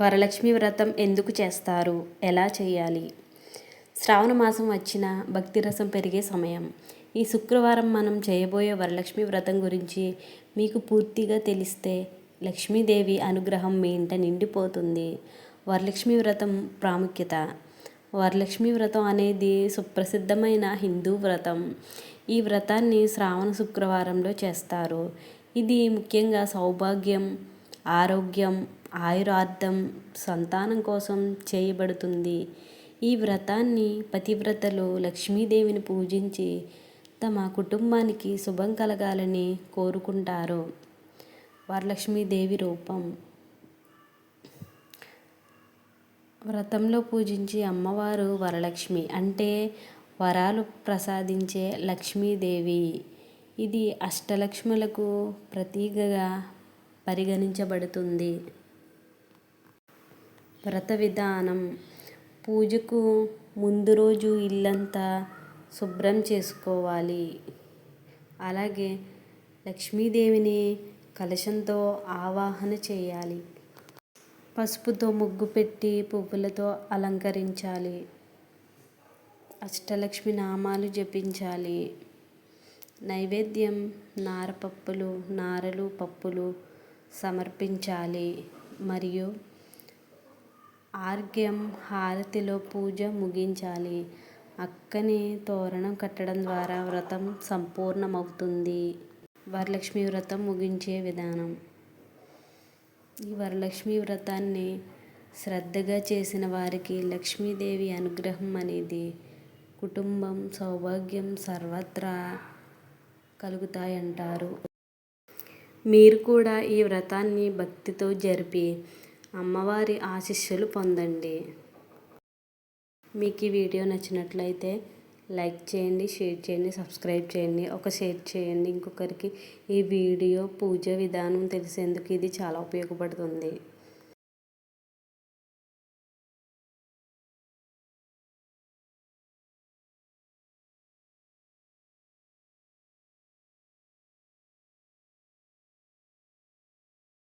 వరలక్ష్మి వ్రతం ఎందుకు చేస్తారు? ఎలా చేయాలి? శ్రావణ మాసం వచ్చిన భక్తిరసం పెరిగే సమయం. ఈ శుక్రవారం మనం చేయబోయే వరలక్ష్మి వ్రతం గురించి మీకు పూర్తిగా తెలిస్తే లక్ష్మీదేవి అనుగ్రహం మీ ఇంట నిండిపోతుంది. వరలక్ష్మి వ్రతం ప్రాముఖ్యత. వరలక్ష్మి వ్రతం అనేది సుప్రసిద్ధమైన హిందూ వ్రతం. ఈ వ్రతాన్ని శ్రావణ శుక్రవారంలో చేస్తారు. ఇది ముఖ్యంగా సౌభాగ్యం ఆరోగ్యం ఆయురార్థం సంతానం కోసం చేయబడుతుంది. ఈ వ్రతాన్ని పతివ్రతలు లక్ష్మీదేవిని పూజించి తమ కుటుంబానికి శుభం కలగాలని కోరుకుంటారు. వరలక్ష్మీదేవి రూపం. వ్రతంలో పూజించే అమ్మవారు వరలక్ష్మి అంటే వరాలు ప్రసాదించే లక్ష్మీదేవి. ఇది అష్టలక్ష్ములకు ప్రతీకగా పరిగణించబడుతుంది. వ్రత విధానం. పూజకు ముందు రోజు ఇల్లంతా శుభ్రం చేసుకోవాలి. అలాగే లక్ష్మీదేవిని కలశంతో ఆవాహన చేయాలి. పసుపుతో ముగ్గు పెట్టి పువ్వులతో అలంకరించాలి. అష్టలక్ష్మి నామాలు జపించాలి. నైవేద్యం నారపప్పులు నారలు పప్పులు సమర్పించాలి. మరియు ఆర్ఘ్యం హారతిలో పూజ ముగించాలి. అక్కని తోరణం కట్టడం ద్వారా వ్రతం సంపూర్ణమవుతుంది. వరలక్ష్మి వ్రతం ముగించే విధానం. ఈ వరలక్ష్మి వ్రతాన్ని శ్రద్ధగా చేసిన వారికి లక్ష్మీదేవి అనుగ్రహం అనేది కుటుంబం సౌభాగ్యం సర్వత్రా కలుగుతాయంటారు. మీరు కూడా ఈ వ్రతాన్ని భక్తితో జరిపి అమ్మవారి ఆశీస్సులు పొందండి. మీకు ఈ వీడియో నచ్చినట్లయితే లైక్ చేయండి షేర్ చేయండి సబ్స్క్రైబ్ చేయండి ఒక షేర్ చేయండి. ఇంకొకరికి ఈ వీడియో పూజ విధానం తెలిసేందుకు ఇది చాలా ఉపయోగపడుతుంది.